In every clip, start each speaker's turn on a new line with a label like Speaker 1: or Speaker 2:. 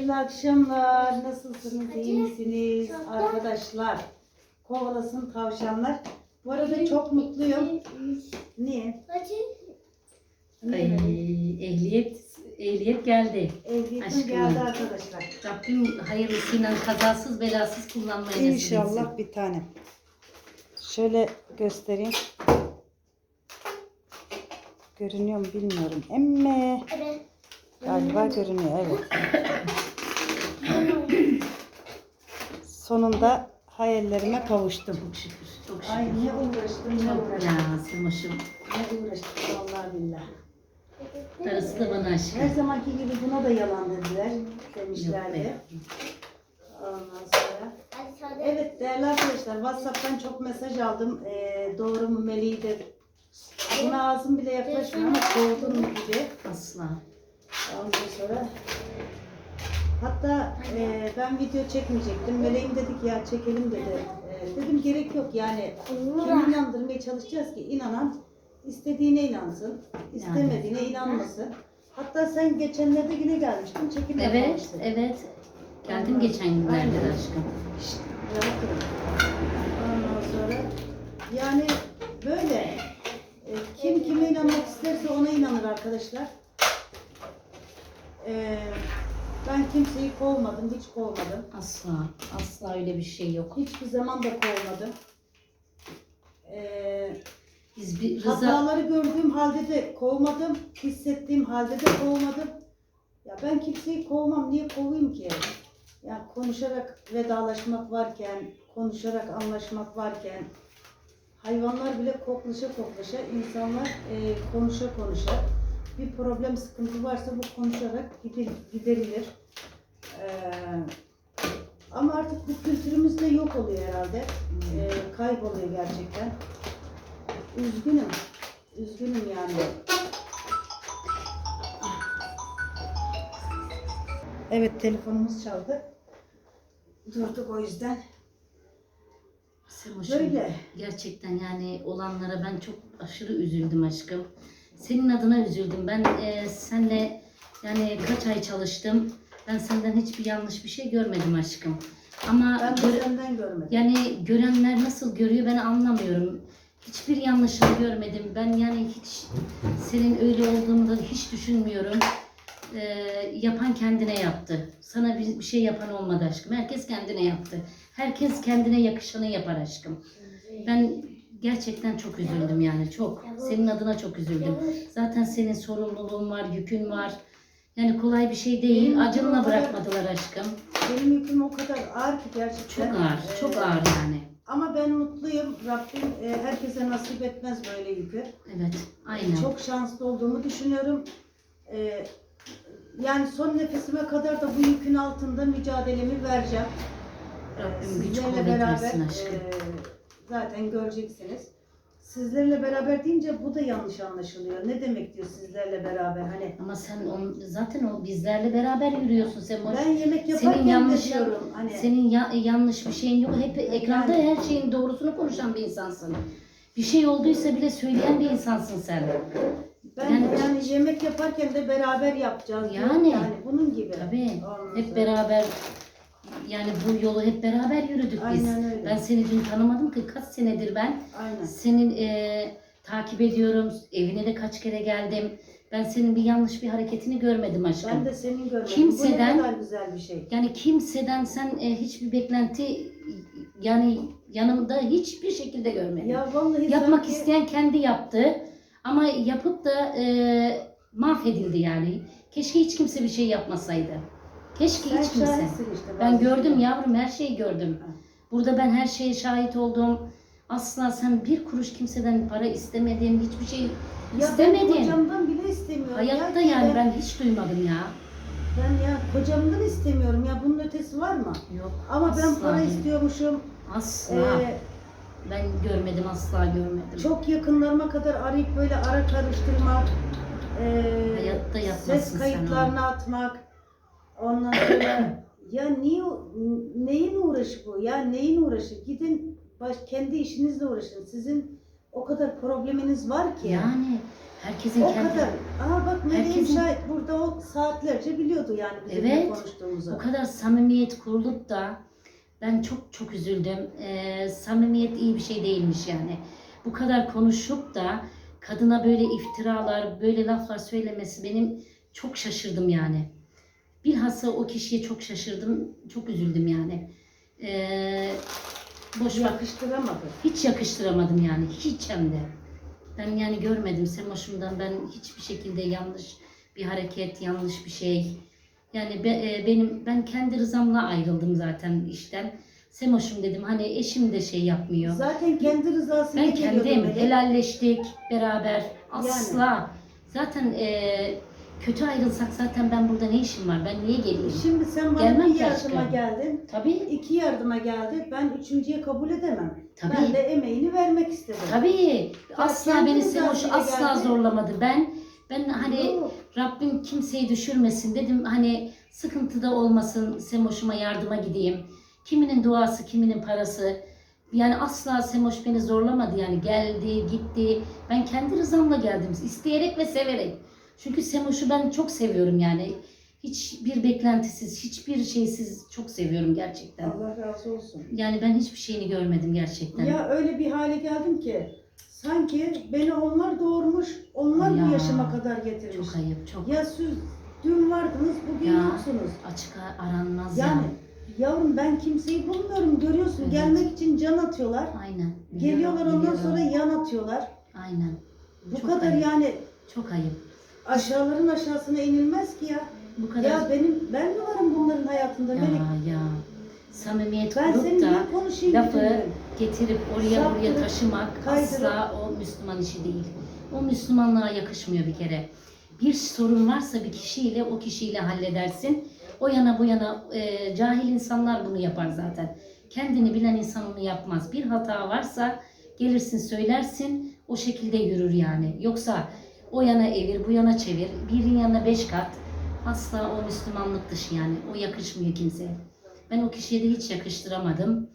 Speaker 1: Hayırlı akşamlar. Nasılsınız? iyi misiniz? Arkadaşlar. Kovalasın tavşanlar. Bu arada çok mutluyum. Niye?
Speaker 2: Ay, ehliyet ehliyet geldi.
Speaker 1: Ehliyetim
Speaker 2: Aşkım.
Speaker 1: geldi arkadaşlar.
Speaker 2: Rabbim hayırlısıyla kazasız belasız kullanmayı nasip etsin.
Speaker 1: İnşallah bir tane. Şöyle göstereyim. Görünüyor mu bilmiyorum. Emme. Galiba görünüyor evet. Sonunda hayallerime kavuştum.
Speaker 2: Çok şükür. Çok şükür.
Speaker 1: Ay ne uğraştım ne uğraştım.
Speaker 2: ya.
Speaker 1: Ne uğraştık vallahi billah.
Speaker 2: Darısı da bana aşkım.
Speaker 1: Her zamanki gibi buna da yalan dediler. Demişlerdi. Ondan sonra. Evet değerli arkadaşlar WhatsApp'tan çok mesaj aldım. Ee, doğru mu Melih'i de buna ağzım bile yaklaşmıyor ama kovdun gibi.
Speaker 2: Asla.
Speaker 1: Ondan sonra hatta e, ben video çekmeyecektim. Meleğim dedi ki ya çekelim dedi. E, dedim gerek yok yani kimi inandırmaya çalışacağız ki inanan istediğine inansın, istemediğine inanmasın. Hatta sen geçenlerde yine gelmiştin çekim
Speaker 2: Evet,
Speaker 1: yapmamıştın.
Speaker 2: evet. Geldim geçen günlerde de aşkım.
Speaker 1: Şşt. Ondan sonra yani böyle e, kim kime inanmak isterse ona inanır arkadaşlar. E, ben kimseyi kovmadım, hiç kovmadım.
Speaker 2: Asla. Asla öyle bir şey yok.
Speaker 1: Hiçbir zaman da kovmadım. E,
Speaker 2: Biz bir Rıza...
Speaker 1: hataları gördüğüm halde de kovmadım, hissettiğim halde de kovmadım. Ya ben kimseyi kovmam, niye kovayım ki? Ya konuşarak vedalaşmak varken, konuşarak anlaşmak varken, hayvanlar bile koklaşa koklaşa, insanlar e, konuşa konuşa, bir problem sıkıntı varsa bu konuşarak giderilir. Ee, ama artık bu kültürümüz de yok oluyor herhalde. Ee, kayboluyor gerçekten. Üzgünüm. Üzgünüm yani. Evet telefonumuz çaldı. Durduk o yüzden.
Speaker 2: Semoş'um.
Speaker 1: Böyle.
Speaker 2: Gerçekten yani olanlara ben çok aşırı üzüldüm aşkım. Senin adına üzüldüm. Ben e, senle yani kaç ay çalıştım. Ben senden hiçbir yanlış bir şey görmedim aşkım. Ama
Speaker 1: Ben de
Speaker 2: gör-
Speaker 1: senden görmedim.
Speaker 2: yani görenler nasıl görüyor ben anlamıyorum. Hiçbir yanlışını görmedim. Ben yani hiç senin öyle olduğunu da hiç düşünmüyorum. E, yapan kendine yaptı. Sana bir, bir şey yapan olmadı aşkım. Herkes kendine yaptı. Herkes kendine yakışanı yapar aşkım. Ben gerçekten çok üzüldüm yani çok. Senin adına çok üzüldüm. Zaten senin sorumluluğun var, yükün var. Yani kolay bir şey değil.
Speaker 1: Benim
Speaker 2: Acınla
Speaker 1: yüküm o kadar-
Speaker 2: bırakmadılar aşkım.
Speaker 1: Benim yüküm o kadar ağır ki gerçekten.
Speaker 2: Çok ağır,
Speaker 1: Ee,
Speaker 2: çok ağır yani.
Speaker 1: Ama ben mutluyum. Rabbim e, herkese nasip etmez böyle yükü.
Speaker 2: Evet, aynen.
Speaker 1: Çok şanslı olduğumu düşünüyorum. Ee, yani son nefesime kadar da bu yükün altında mücadelemi vereceğim. Ee,
Speaker 2: Rabbim güç kuvvet versin aşkım.
Speaker 1: e, zaten göreceksiniz. Sizlerle beraber deyince bu da yanlış anlaşılıyor. Ne demek diyor sizlerle beraber? Hani
Speaker 2: Ama sen on, zaten o bizlerle beraber yürüyorsun sen. boş-
Speaker 1: ben yemek
Speaker 2: Senin
Speaker 1: yaparken
Speaker 2: yanlış
Speaker 1: de diyorum hani
Speaker 2: Senin ya- yanlış bir şeyin yok. Hep ekranda her şeyin doğrusunu konuşan bir insansın. Bir şey olduysa bile söyleyen bir insansın sen.
Speaker 1: ben
Speaker 2: yani-
Speaker 1: yani, yemek yaparken de beraber yapacağız. diyorum.
Speaker 2: Yani.
Speaker 1: yani bunun gibi.
Speaker 2: Tabii.
Speaker 1: Ondan
Speaker 2: Hep beraber yani bu yolu hep beraber yürüdük biz.
Speaker 1: Aynen öyle.
Speaker 2: Ben seni dün tanımadım ki kaç senedir ben.
Speaker 1: Aynen.
Speaker 2: Senin e, takip ediyorum. Evine de kaç kere geldim. Ben senin bir yanlış bir hareketini görmedim aşkım.
Speaker 1: Ben de senin görmedim.
Speaker 2: Kimseden-
Speaker 1: Bu ne kadar güzel bir şey.
Speaker 2: Yani kimseden sen e, hiçbir beklenti yani yanımda hiçbir şekilde görmedim.
Speaker 1: Ya vallahi
Speaker 2: Yapmak
Speaker 1: sanki-
Speaker 2: isteyen kendi yaptı. Ama yapıp da e, mahvedildi yani. Keşke hiç kimse bir şey yapmasaydı. Keşke hiç kimse.
Speaker 1: işte.
Speaker 2: Ben gördüm
Speaker 1: şeyler.
Speaker 2: yavrum her şeyi gördüm.
Speaker 1: Ha.
Speaker 2: Burada ben her şeye şahit oldum. Asla sen bir kuruş kimseden para istemedin, hiçbir şey
Speaker 1: Ya ben
Speaker 2: istemedin.
Speaker 1: kocamdan bile istemiyorum.
Speaker 2: Hayatta
Speaker 1: Ya
Speaker 2: yani
Speaker 1: ben,
Speaker 2: ben hiç duymadım ya.
Speaker 1: ben ya kocamdan istemiyorum ya bunun ötesi var mı?
Speaker 2: Yok.
Speaker 1: Ama ben
Speaker 2: asla
Speaker 1: para
Speaker 2: değil.
Speaker 1: istiyormuşum.
Speaker 2: Asla.
Speaker 1: Ee,
Speaker 2: Ben görmedim, asla görmedim.
Speaker 1: çok yakınlarıma kadar arayıp böyle ara karıştırmak. ee,
Speaker 2: Hayatta yapmazsın
Speaker 1: ses
Speaker 2: sen
Speaker 1: kayıtlarını atmak. Ondan sonra ya niye neyin uğraşı bu? Ya neyin uğraşı? Gidin baş, kendi işinizle uğraşın. Sizin o kadar probleminiz var ki.
Speaker 2: Yani herkesin
Speaker 1: o
Speaker 2: kendi
Speaker 1: kadar. Aa bak
Speaker 2: Herkesin-
Speaker 1: şahit burada o saatlerce biliyordu yani bizim
Speaker 2: Evet.
Speaker 1: konuştuğumuzu.
Speaker 2: o kadar samimiyet kurulup da ben çok çok üzüldüm. Ee, samimiyet iyi bir şey değilmiş yani. Bu kadar konuşup da kadına böyle iftiralar, böyle laflar söylemesi benim çok şaşırdım yani. Bilhassa o kişiye çok şaşırdım, çok üzüldüm yani. Ee, boş
Speaker 1: Yakıştıramadı.
Speaker 2: hiç yakıştıramadım yani hiç hem de. Ben yani görmedim Semoş'umdan ben hiçbir şekilde yanlış bir hareket, yanlış bir şey. Yani be- e, benim ben kendi rızamla ayrıldım zaten işten. Semoş'um dedim hani eşim de şey yapmıyor.
Speaker 1: Zaten kendi rızasıyla
Speaker 2: Ben kendim helalleştik beraber. Asla. Zaten e, kötü ayrılsak zaten ben burada ne işim var? Ben niye geleyim?
Speaker 1: Şimdi sen bana
Speaker 2: Gelmem
Speaker 1: bir yardıma
Speaker 2: aşkım.
Speaker 1: geldin.
Speaker 2: Tabii.
Speaker 1: iki yardıma geldi. Ben üçüncüye kabul edemem.
Speaker 2: Tabii.
Speaker 1: Ben de emeğini vermek istedim.
Speaker 2: Tabii. Asla beni Semoş
Speaker 1: rızasıyla
Speaker 2: asla
Speaker 1: geldi.
Speaker 2: zorlamadı. Ben ben hani
Speaker 1: Yok.
Speaker 2: Rabbim kimseyi düşürmesin dedim. Hani sıkıntıda olmasın Semoş'uma yardıma gideyim. Kiminin duası, kiminin parası. Yani asla Semoş beni zorlamadı yani geldi, gitti. Ben kendi rızamla geldim. isteyerek ve severek. Çünkü Semoş'u ben çok seviyorum yani. Hiçbir beklentisiz, hiçbir şeysiz çok seviyorum gerçekten.
Speaker 1: Allah razı olsun.
Speaker 2: Yani ben hiçbir şeyini görmedim gerçekten.
Speaker 1: Ya öyle bir hale geldim ki sanki beni onlar doğurmuş, onlar
Speaker 2: Ya,
Speaker 1: bu yaşıma kadar getirmiş.
Speaker 2: Çok ayıp, çok
Speaker 1: Ya siz dün vardınız, bugün
Speaker 2: Ya,
Speaker 1: yoksunuz.
Speaker 2: açık aranmaz
Speaker 1: Yani
Speaker 2: yani.
Speaker 1: yavrum ben kimseyi bulmuyorum görüyorsun.
Speaker 2: Evet.
Speaker 1: Gelmek için can atıyorlar.
Speaker 2: Aynen.
Speaker 1: Geliyorlar ondan
Speaker 2: biliyorum.
Speaker 1: sonra yan atıyorlar.
Speaker 2: Aynen.
Speaker 1: Bu
Speaker 2: Çok
Speaker 1: kadar
Speaker 2: ayıp.
Speaker 1: yani
Speaker 2: Çok ayıp.
Speaker 1: Aşağıların aşağısına inilmez ki ya.
Speaker 2: Bu kadar
Speaker 1: Ya benim ben mi varım bunların hayatında
Speaker 2: ya,
Speaker 1: Melek?
Speaker 2: ya. Samimiyet
Speaker 1: Ben
Speaker 2: kurup
Speaker 1: seninle
Speaker 2: da
Speaker 1: konuşayım
Speaker 2: lafı
Speaker 1: dedim.
Speaker 2: getirip oraya buraya
Speaker 1: Saptırıp,
Speaker 2: taşımak
Speaker 1: kaydırıp-
Speaker 2: asla o Müslüman işi değil. O Müslümanlığa yakışmıyor bir kere. Bir sorun varsa bir kişiyle o kişiyle halledersin. O yana bu yana e, cahil insanlar bunu yapar zaten. Kendini bilen insan onu yapmaz. Bir hata varsa gelirsin söylersin o şekilde yürür yani. Yoksa o yana evir bu yana çevir birin yanına beş kat asla o Müslümanlık dışı yani. O yakışmıyor kimseye. Ben o kişiye de hiç yakıştıramadım.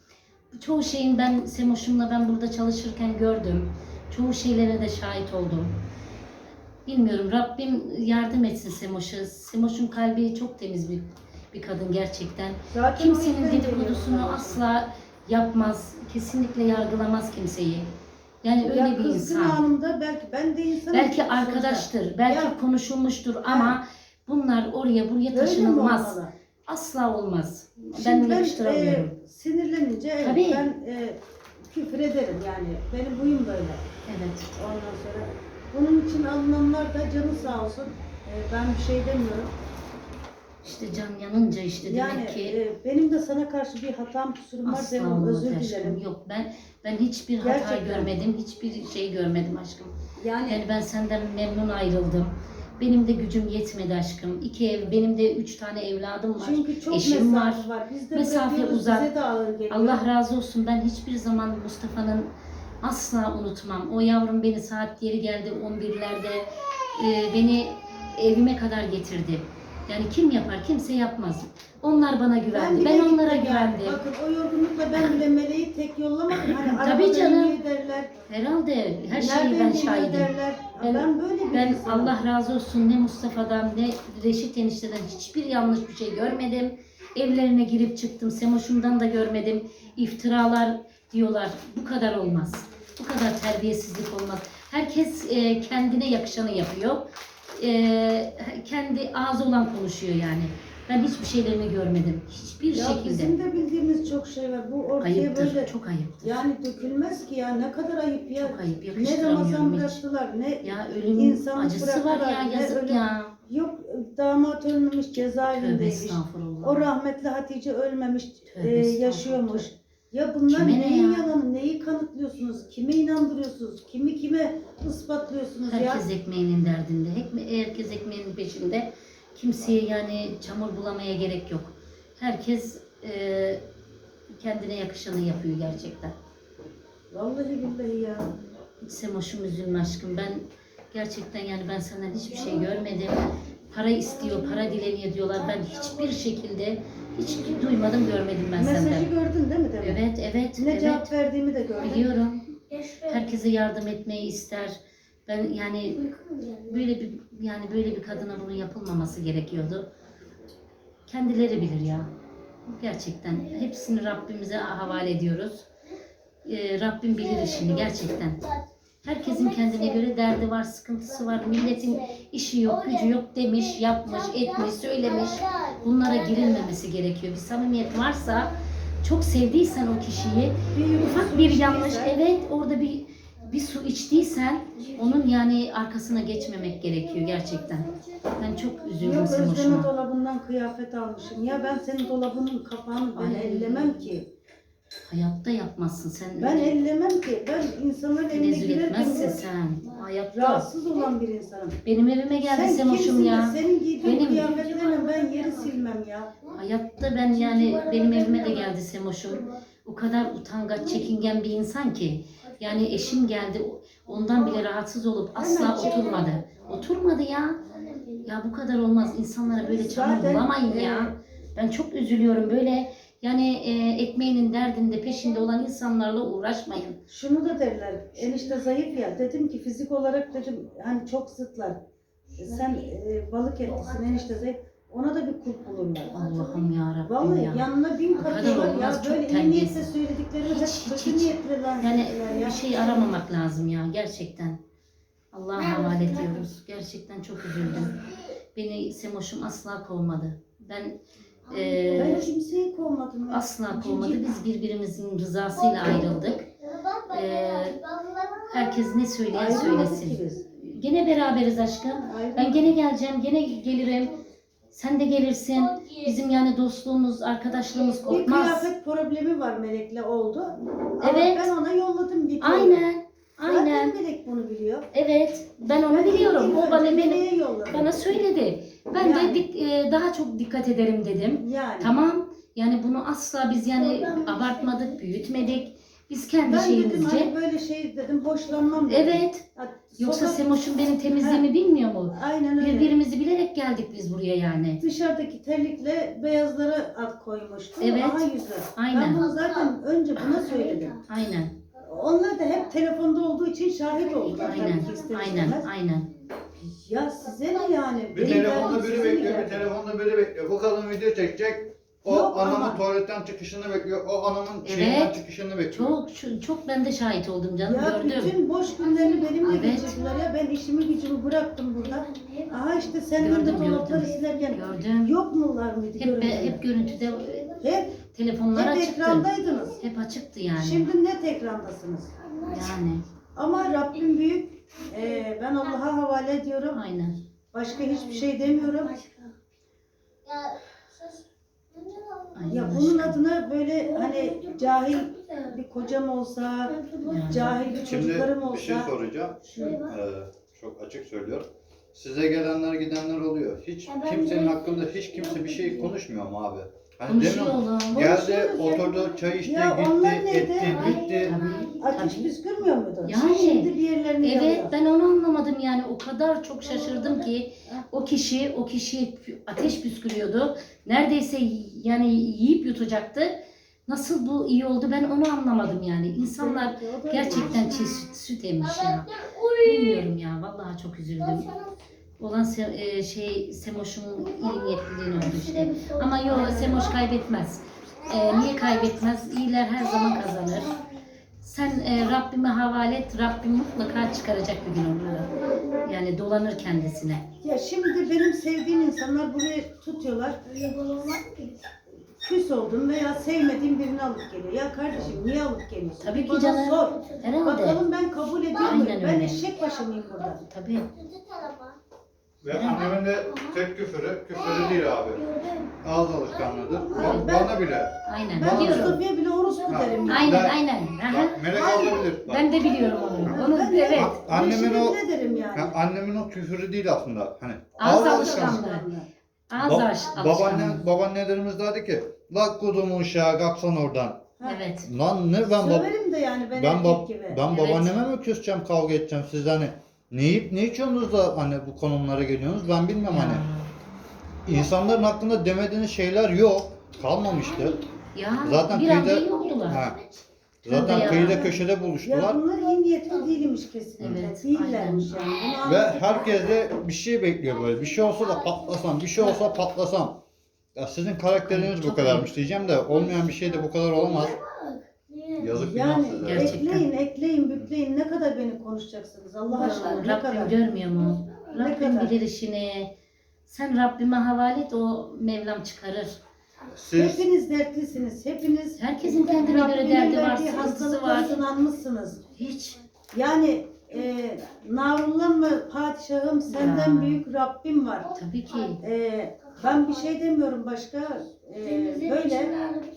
Speaker 2: Çoğu şeyin ben Semoş'umla ben burada çalışırken gördüm. Çoğu şeylere de şahit oldum. Bilmiyorum Rabbim yardım etsin Semoş'a. Semoş'un kalbi çok temiz bir bir kadın gerçekten.
Speaker 1: Zaten
Speaker 2: Kimsenin dedikodusunu asla yapmaz. Kesinlikle yargılamaz kimseyi. Yani öyle
Speaker 1: ya
Speaker 2: bir
Speaker 1: kızgın
Speaker 2: insan.
Speaker 1: anımda belki ben de insanım.
Speaker 2: Belki arkadaştır, belki
Speaker 1: Ya.
Speaker 2: konuşulmuştur ama bunlar oraya buraya taşınılmaz. Asla olmaz.
Speaker 1: Şimdi
Speaker 2: ben
Speaker 1: ben
Speaker 2: yakıştıramıyorum.
Speaker 1: e, sinirlenince evet,
Speaker 2: Tabii.
Speaker 1: ben e, küfür ederim yani. Benim huyum böyle.
Speaker 2: Evet.
Speaker 1: Ondan sonra bunun için alınanlar da canı sağ olsun. E, ben bir şey demiyorum.
Speaker 2: İşte can yanınca işte
Speaker 1: yani
Speaker 2: demek ki
Speaker 1: e, benim de sana karşı bir hatam kusurum var.
Speaker 2: olmaz
Speaker 1: özür
Speaker 2: aşkım.
Speaker 1: dilerim.
Speaker 2: Yok ben ben hiçbir hata
Speaker 1: Gerçekten.
Speaker 2: görmedim, hiçbir şey görmedim aşkım.
Speaker 1: Yani,
Speaker 2: Yani ben senden memnun ayrıldım. Benim de gücüm yetmedi aşkım. İki ev, benim de üç tane evladım var.
Speaker 1: çünkü çok
Speaker 2: eşim
Speaker 1: mesafe var. Biz de
Speaker 2: Mesafe uzak.
Speaker 1: bize de.
Speaker 2: Allah razı olsun. Ben hiçbir zaman Mustafa'nın asla unutmam. O yavrum beni saat yeri geldi 11'lerde e, beni evime kadar getirdi. Yani kim yapar? Kimse yapmaz. Onlar bana güvendi. Ben,
Speaker 1: bile
Speaker 2: onlara güvendim.
Speaker 1: Bakın o yorgunlukla ben bile meleği tek yollamadım. Hani
Speaker 2: Tabii canım.
Speaker 1: derler.
Speaker 2: Herhalde her şeyi ben şahidim.
Speaker 1: derler.
Speaker 2: Ben-
Speaker 1: Ben, böyle bir
Speaker 2: Ben
Speaker 1: insanım.
Speaker 2: Allah razı olsun ne Mustafa'dan ne Reşit enişteden hiçbir yanlış bir şey görmedim. Evlerine girip çıktım. Semoş'umdan da görmedim. İftiralar diyorlar. Bu kadar olmaz. Bu kadar terbiyesizlik olmaz. Herkes e, kendine yakışanı yapıyor. E, kendi ağzı olan konuşuyor yani. Ben hiçbir şeylerini görmedim. Hiçbir
Speaker 1: ya
Speaker 2: şekilde.
Speaker 1: bizim de bildiğimiz çok şey var. Bu ortaya
Speaker 2: Ayıptır.
Speaker 1: böyle
Speaker 2: Çok ayıptır.
Speaker 1: yani dökülmez ki ya. Ne kadar ayıp ya.
Speaker 2: Çok ayıp.
Speaker 1: Ne Ramazan bıraktılar ne
Speaker 2: Ya ölüm
Speaker 1: İnsanlık
Speaker 2: acısı var ya yazık
Speaker 1: ölüm-
Speaker 2: ya.
Speaker 1: yok damat ölmemiş cezaevindeymiş. O rahmetli Hatice ölmemiş
Speaker 2: Tövbe
Speaker 1: e, yaşıyormuş. Ya bunlar
Speaker 2: Kime ne
Speaker 1: neyin
Speaker 2: ya?
Speaker 1: yalanı, neyi kanıtlıyorsunuz, kime inandırıyorsunuz, kimi kime ispatlıyorsunuz ya?
Speaker 2: Herkes ekmeğinin derdinde. Herkes ekmeğinin peşinde. Kimseye yani çamur bulamaya gerek yok. Herkes e, kendine yakışanı yapıyor gerçekten.
Speaker 1: Vallahi billahi ya.
Speaker 2: Hiç Semoş'um üzülme aşkım. Ben gerçekten yani ben senden hiçbir şey görmedim. Para istiyor, para dileniyor diyorlar. Ben hiçbir şekilde hiç duymadım, görmedim ben
Speaker 1: Mesajı
Speaker 2: senden.
Speaker 1: gördün değil mi demek?
Speaker 2: Evet, evet,
Speaker 1: Ne
Speaker 2: evet.
Speaker 1: cevap verdiğimi de gördün.
Speaker 2: Biliyorum. Herkese yardım etmeyi ister. Ben yani böyle bir yani böyle bir kadına bunun yapılmaması gerekiyordu. Kendileri bilir ya. Gerçekten hepsini Rabbimize havale ediyoruz. Ee, Rabbim bilir işini gerçekten. Herkesin kendine göre derdi var, sıkıntısı var. Milletin işi yok, gücü yok demiş, yapmış, etmiş, söylemiş. Bunlara girilmemesi gerekiyor. Bir samimiyet varsa, çok sevdiysen o kişiyi, ufak bir yanlış, evet orada bir bir su içtiysen onun yani arkasına geçmemek gerekiyor gerçekten. Ben çok üzüldüm
Speaker 1: Yok Özlem'e
Speaker 2: Semoş'uma.
Speaker 1: dolabından kıyafet almışım. Ya ben senin dolabının kapağını ben ellemem ki.
Speaker 2: Hayatta yapmazsın sen.
Speaker 1: Ben ellemem ki. Ben insanların eline
Speaker 2: Tenezzül
Speaker 1: girerken
Speaker 2: etmezsin sen. Hayatta.
Speaker 1: rahatsız olan bir insanım.
Speaker 2: Benim evime geldi
Speaker 1: Sen kimsin de
Speaker 2: ya.
Speaker 1: senin giydiğin
Speaker 2: Benim-
Speaker 1: kıyafetlerle ben yeri silmem ya.
Speaker 2: Hayatta ben yani benim evime de geldi Semoş'um. O kadar utangaç, çekingen bir insan ki. Yani eşim geldi ondan bile rahatsız olup asla oturmadı. Oturmadı ya. Ya bu kadar olmaz. İnsanlara böyle
Speaker 1: Zaten,
Speaker 2: bulamayın
Speaker 1: e,
Speaker 2: ya. Ben çok üzülüyorum. Böyle yani e, ekmeğinin derdinde peşinde olan insanlarla uğraşmayın.
Speaker 1: Şunu da derler. Enişte zayıf ya. Dedim ki fizik olarak dedim hani çok zıtlar. Sen e, balık etlisin enişte zayıf. Ona da bir kulp bulurlar.
Speaker 2: Allah'ım ya Rabbim
Speaker 1: Vallahi
Speaker 2: ya.
Speaker 1: yanına bin
Speaker 2: kadar
Speaker 1: katıyorlar ya.
Speaker 2: olmaz, çok
Speaker 1: Böyle iyi niyetle
Speaker 2: terbiyesiz.
Speaker 1: söylediklerimiz
Speaker 2: Hiç,
Speaker 1: hep
Speaker 2: hiç,
Speaker 1: kötü
Speaker 2: hiç.
Speaker 1: niyetli lan
Speaker 2: Yani
Speaker 1: ya.
Speaker 2: bir şey aramamak lazım ya gerçekten. Allah'a havale ediyoruz. Gerçekten çok üzüldüm. Beni Semoş'um asla kovmadı. Ben e,
Speaker 1: Ben kimseyi kovmadım. ya.
Speaker 2: asla kovmadı. Biz birbirimizin rızasıyla ayrıldık. Ee, herkes ne söyleyen söylesin. Gene beraberiz aşkım. Ben gene geleceğim, gene gelirim. Sen de gelirsin. Bizim yani dostluğumuz, arkadaşlığımız
Speaker 1: Bir
Speaker 2: kopmaz.
Speaker 1: kıyafet problemi var Melek'le oldu. Ama
Speaker 2: Evet.
Speaker 1: ben ona yolladım bir
Speaker 2: Aynen, aynen.
Speaker 1: Zaten Melek bunu biliyor.
Speaker 2: Evet, ben onu biliyorum. O bana
Speaker 1: yolladım.
Speaker 2: bana söyledi. Ben
Speaker 1: Yani.
Speaker 2: de dik- e, daha çok dikkat ederim dedim.
Speaker 1: Yani.
Speaker 2: Tamam. Yani bunu asla biz yani abartmadık, büyütmedik. Biz kendi
Speaker 1: Ben dedim
Speaker 2: şeyimizce.
Speaker 1: hani böyle şey dedim hoşlanmam dedim.
Speaker 2: Evet.
Speaker 1: Ha,
Speaker 2: Yoksa
Speaker 1: sokak-
Speaker 2: Semoş'un benim temizliğimi bilmiyor mu?
Speaker 1: Aynen öyle.
Speaker 2: Birbirimizi bilerek geldik biz buraya yani.
Speaker 1: Dışarıdaki terlikle beyazlara at koymuştum.
Speaker 2: Evet.
Speaker 1: Aha yüzü.
Speaker 2: Aynen.
Speaker 1: Ben bunu zaten önce buna söyledim.
Speaker 2: Aynen.
Speaker 1: Onlar da hep telefonda olduğu için şahit oldular.
Speaker 2: Aynen.
Speaker 1: tabii ki ister
Speaker 2: Aynen.
Speaker 1: istemez.
Speaker 2: Aynen.
Speaker 1: Ya size ne yani?
Speaker 3: Bir
Speaker 1: Benim
Speaker 3: telefonda
Speaker 1: derdim
Speaker 3: biri
Speaker 1: size
Speaker 3: bekliyor, bir
Speaker 1: yani?
Speaker 3: telefonda biri bekliyor. Bu kadın video çekecek. O
Speaker 1: Yok
Speaker 3: anamın
Speaker 1: ama-
Speaker 3: tuvaletten çıkışını bekliyor. O anamın
Speaker 2: Evet.
Speaker 3: şeyinden çıkışını bekliyor.
Speaker 2: Çok şu- çok ben de şahit oldum canım
Speaker 1: Ya
Speaker 2: gördüm.
Speaker 1: bütün boş günlerini benimle
Speaker 2: Evet.
Speaker 1: geçirdiler ya. Ben işimi gücümü bıraktım burada. Aha işte de
Speaker 2: Gördüm,
Speaker 1: dolapları
Speaker 2: gördüm.
Speaker 1: silerken
Speaker 2: Gördüm.
Speaker 1: yok mular mıydı?
Speaker 2: Hep be-
Speaker 1: görüntüler?
Speaker 2: hep görüntüde
Speaker 1: hep,
Speaker 2: telefonlar
Speaker 1: hep
Speaker 2: açıktı.
Speaker 1: ekrandaydınız.
Speaker 2: Hep açıktı yani.
Speaker 1: Şimdi net ekrandasınız.
Speaker 2: Yani
Speaker 1: Ama Rabbim büyük. Ee, ben Allah'a havale ediyorum.
Speaker 2: aynen.
Speaker 1: Başka hiçbir şey demiyorum.
Speaker 2: aynen
Speaker 1: Ya bunun
Speaker 2: aşkım.
Speaker 1: adına böyle hani cahil bir kocam olsa,
Speaker 2: Yani.
Speaker 1: cahil bir
Speaker 3: Şimdi
Speaker 1: çocuklarım
Speaker 3: bir şey
Speaker 1: olsa.
Speaker 3: soracağım.
Speaker 1: Şu-
Speaker 3: Ee, çok açık söylüyorum. Size gelenler gidenler oluyor. Hiç
Speaker 4: Ya ben
Speaker 3: kimsenin
Speaker 4: de-
Speaker 3: hakkında hiç kimse bir şey konuşmuyor mu abi? Hani
Speaker 2: Konuşuyor
Speaker 3: demiyor mu?
Speaker 2: oğlum.
Speaker 3: Geldi,
Speaker 1: Konuşuyoruz ya.
Speaker 3: oturdu, çay içti,
Speaker 1: Ya onlar
Speaker 3: gitti, etti,
Speaker 1: Ay,
Speaker 3: bitti.
Speaker 1: Ateş
Speaker 2: tabii.
Speaker 1: püskürmüyor muydu?
Speaker 2: Yani.
Speaker 1: Şimdi bir yerlerini
Speaker 2: Evet ben onu anlamadım yani o kadar çok şaşırdım ki o kişi o kişi ateş püskürüyordu. Neredeyse yani yiyip yutacaktı. Nasıl bu iyi oldu ben onu anlamadım yani. İnsanlar gerçekten çiğ süt, süt emmiş ya. Bilmiyorum ya vallahi çok üzüldüm. Olan se- e, şey Semoş'un iyi niyetliliğini oldu işte. Ama yok Semoş kaybetmez. E, niye kaybetmez? İyiler her zaman kazanır. Sen e, Rabbime havale et. Rabbim mutlaka çıkaracak bir gün onu. Yani dolanır kendisine.
Speaker 1: Ya şimdi benim sevdiğim insanlar buraya tutuyorlar. Küs oldum veya sevmediğim birini alıp geliyor. Ya kardeşim niye alıp geliyorsun?
Speaker 2: Tabii ki
Speaker 1: Bana
Speaker 2: canım.
Speaker 1: sor.
Speaker 2: Herhalde.
Speaker 1: Bakalım ben kabul ediyor
Speaker 2: Aynen
Speaker 1: muyum? Ben
Speaker 2: öyle.
Speaker 1: eşek başı mıyım burada?
Speaker 2: Tabii.
Speaker 3: Ve annemin de tek küfürü, küfürü değil abi. Ağız alışkanlığıdır. Ba-
Speaker 1: Ben-
Speaker 3: Bana bile.
Speaker 2: Aynen.
Speaker 1: Ben
Speaker 2: Biliyorum.
Speaker 1: Mustafa'ya bile orospu
Speaker 3: Ha.
Speaker 1: derim. ya.
Speaker 2: Aynen
Speaker 3: Ben-
Speaker 2: aynen. Aha.
Speaker 3: Bak, melek olabilir. Bak.
Speaker 2: Ben de biliyorum onu. Onu
Speaker 1: Ben de-
Speaker 2: evet.
Speaker 3: A- Annemin o
Speaker 1: bile derim yani.
Speaker 3: Ha, annemin o küfürü değil aslında. Hani
Speaker 2: Ağız
Speaker 3: ağız
Speaker 2: alışkanlığı. Ağız
Speaker 3: Ba-
Speaker 2: alış-
Speaker 3: babaanne,
Speaker 2: alışkanlığı.
Speaker 3: babaannelerimiz derdi ki La kudumun uşağı kalksan oradan.
Speaker 1: Ha.
Speaker 2: Evet.
Speaker 3: Lan ne ben bab
Speaker 1: Söverim de yani ben,
Speaker 3: ben,
Speaker 1: erkek
Speaker 3: bab
Speaker 1: gibi.
Speaker 3: ben
Speaker 2: Evet.
Speaker 3: babaanneme mi küseceğim kavga edeceğim siz hani ne yiyip ne içiyorsunuz da hani bu konumlara geliyorsunuz ben bilmem hani. İnsanların hakkında demediğiniz şeyler yok. Kalmamıştı.
Speaker 2: Ya
Speaker 3: Zaten
Speaker 2: bir anda
Speaker 3: köyde-
Speaker 2: iyi oldular.
Speaker 3: Ha. Zaten
Speaker 2: Ya.
Speaker 3: kıyıda köşede
Speaker 1: Ya
Speaker 3: buluştular.
Speaker 1: bunlar iyi niyetli değilmiş kesinlikle.
Speaker 2: Evet,
Speaker 1: Değillermiş yani. Bunu
Speaker 3: Ve herkes de bir şey bekliyor böyle. Bir şey olsa da patlasam, bir şey olsa patlasam. Ya sizin karakteriniz bu kadarmış diyeceğim de olmayan bir şey de bu kadar olamaz. Yazık günah
Speaker 1: Yani
Speaker 3: size.
Speaker 2: Gerçekten.
Speaker 1: ekleyin, ekleyin, bükleyin. Ne kadar beni konuşacaksınız Allah aşkına ne kadar?
Speaker 2: Rabbim görmüyor mu?
Speaker 1: Ne
Speaker 2: Rabbim
Speaker 1: kadar?
Speaker 2: bilir işini. Sen Rabbime havale et o Mevlam çıkarır.
Speaker 3: Siz
Speaker 1: Hepiniz dertlisiniz. Hepiniz
Speaker 2: Herkesin kendine göre
Speaker 1: Rabbimin
Speaker 2: derdi var,
Speaker 1: verdiği
Speaker 2: sıkıntısı var.
Speaker 1: sınanmışsınız.
Speaker 2: Hiç.
Speaker 1: Yani e, Navrullah mı padişahım senden
Speaker 2: Ya.
Speaker 1: büyük Rabbim var.
Speaker 2: Tabii ki.
Speaker 1: E, ben bir şey demiyorum başka. E, böyle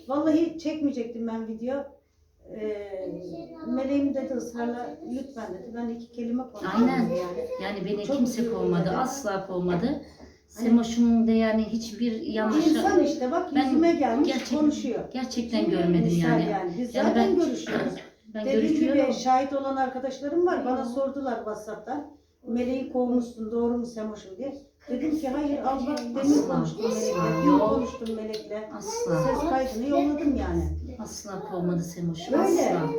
Speaker 1: vallahi çekmeyecektim ben video. E, meleğim dedi ısrarla lütfen dedi. Ben iki kelime konuştum
Speaker 2: Aynen.
Speaker 1: yani.
Speaker 2: Yani beni
Speaker 1: Çok
Speaker 2: kimse kovmadı.
Speaker 1: yani.
Speaker 2: Asla kovmadı. Semoş'un da yani hiçbir yanlışı
Speaker 1: İnsan işte bak
Speaker 2: Ben
Speaker 1: yüzüme gelmiş
Speaker 2: gerçek-
Speaker 1: konuşuyor.
Speaker 2: gerçekten görmedim
Speaker 1: Misal
Speaker 2: yani.
Speaker 1: Biz
Speaker 2: Yani
Speaker 1: zaten
Speaker 2: ben-
Speaker 1: görüşüyoruz.
Speaker 2: Ben
Speaker 1: Dediğim
Speaker 2: görüşüyorum.
Speaker 1: gibi şahit olan arkadaşlarım var. Bana sordular WhatsApp'tan. Meleği kovmuşsun doğru mu Semoş'um diye. Dedim ki hayır al bak demin
Speaker 2: Asla,
Speaker 1: konuştum
Speaker 2: asla.
Speaker 1: melekle. Dün
Speaker 2: Yok.
Speaker 1: konuştum melekle.
Speaker 2: Asla.
Speaker 1: Ses kaydını yolladım yani.
Speaker 2: Asla kovmadı Semoş.
Speaker 1: Öyle.
Speaker 2: Asla.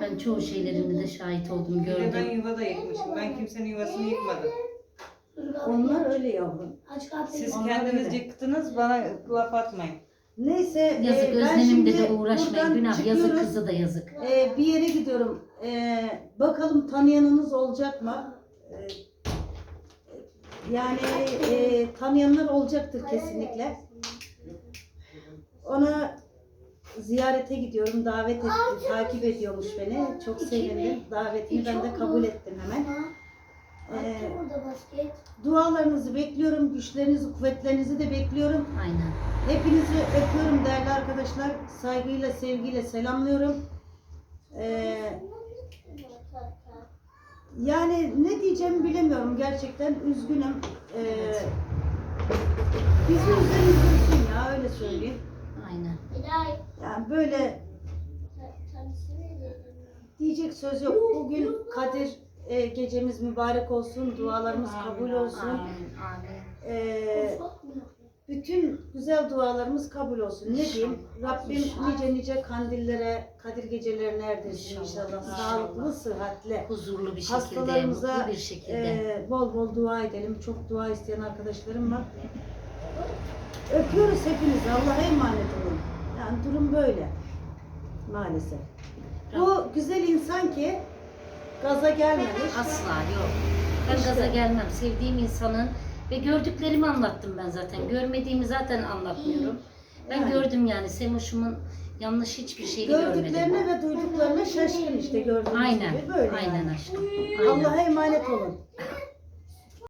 Speaker 2: Ben çoğu şeylerinde de şahit oldum,
Speaker 4: Bir de ben
Speaker 2: gördüm.
Speaker 4: yuva da yıkmışım. Ben kimsenin yuvasını yıkmadım.
Speaker 1: Onlar öyle yavrum.
Speaker 4: Siz
Speaker 1: Onlar
Speaker 4: kendiniz
Speaker 1: öyle.
Speaker 4: yıktınız bana laf atmayın.
Speaker 1: Neyse
Speaker 2: Yazık
Speaker 1: e, ben
Speaker 2: Özlem'imle
Speaker 1: şimdi
Speaker 2: de uğraşmayın.
Speaker 1: buradan
Speaker 2: Günah yazık
Speaker 1: çıkıyoruz.
Speaker 2: kızı da yazık.
Speaker 1: E, bir yere gidiyorum. E, bakalım tanıyanınız olacak mı? E, yani e, tanıyanlar olacaktır kesinlikle. Ona ziyarete gidiyorum. Davet etti. Takip ediyormuş beni. Çok sevindim. Davetini ben de kabul ettim hemen. Ee, dualarınızı bekliyorum. Güçlerinizi, kuvvetlerinizi de bekliyorum.
Speaker 2: Aynen.
Speaker 1: Hepinizi öpüyorum değerli arkadaşlar. Saygıyla, sevgiyle selamlıyorum. Ee, yani ne diyeceğimi bilemiyorum gerçekten. Üzgünüm. Ee, bizi üzen üzülsün ya öyle söyleyeyim.
Speaker 2: Aynen.
Speaker 1: Yani böyle diyecek söz yok. Bugün Kadir e, gecemiz mübarek olsun. Dualarımız kabul olsun.
Speaker 2: Amin. Amin.
Speaker 1: Ee, bütün güzel dualarımız kabul olsun. Ne diyeyim? Rabbim nice nice kandillere, Kadir gecelerine erdirsin inşallah.
Speaker 2: İnşallah.
Speaker 1: Sağlıklı, sıhhatli.
Speaker 2: Huzurlu bir şekilde,
Speaker 1: Hastalarımıza
Speaker 2: mutlu bir şekilde.
Speaker 1: e, bol bol dua edelim. Çok dua isteyen arkadaşlarım var. Öpüyoruz hepinizi. Allah'a emanet olun. Yani durum böyle. Maalesef. Bu güzel insan ki gaza gelmemiş.
Speaker 2: Asla yok. Ben
Speaker 1: İşte.
Speaker 2: gaza gelmem. Sevdiğim insanın ve gördüklerimi anlattım ben zaten. Görmediğimi zaten anlatmıyorum. Ben
Speaker 1: Yani.
Speaker 2: gördüm yani Semoş'umun yanlış hiçbir şeyini görmedim.
Speaker 1: Gördüklerine ve duyduklarına şaşkın işte gördüğünüz
Speaker 2: Aynen.
Speaker 1: gibi. Böyle
Speaker 2: Aynen
Speaker 1: yani.
Speaker 2: aşkım. Aynen.
Speaker 1: Allah'a emanet olun.